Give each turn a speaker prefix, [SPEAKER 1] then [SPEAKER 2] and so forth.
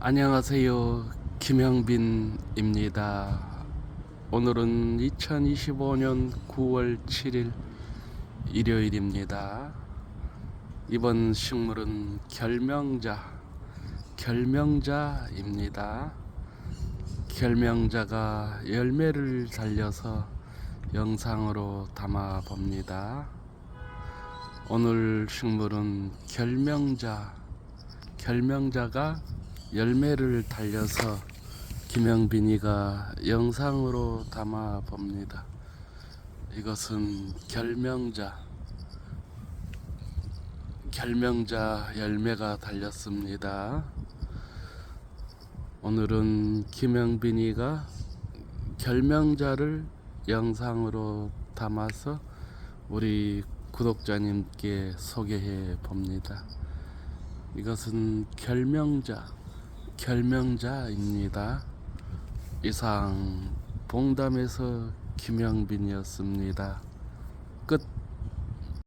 [SPEAKER 1] 안녕하세요. 김영빈입니다. 오늘은 2025년 9월 7일 일요일입니다. 이번 식물은 결명자, 결명자입니다. 결명자가 열매를 달려서 영상으로 담아 봅니다. 오늘 식물은 결명자, 결명자가 열매를 달려서 김영빈이가 영상으로 담아 봅니다. 이것은 결명자, 결명자 열매가 달렸습니다. 오늘은 김영빈이가 결명자를 영상으로 담아서 우리 구독자님께 소개해 봅니다. 이것은 결명자, 결명자입니다. 이상 봉담에서 김영빈이었습니다. 끝.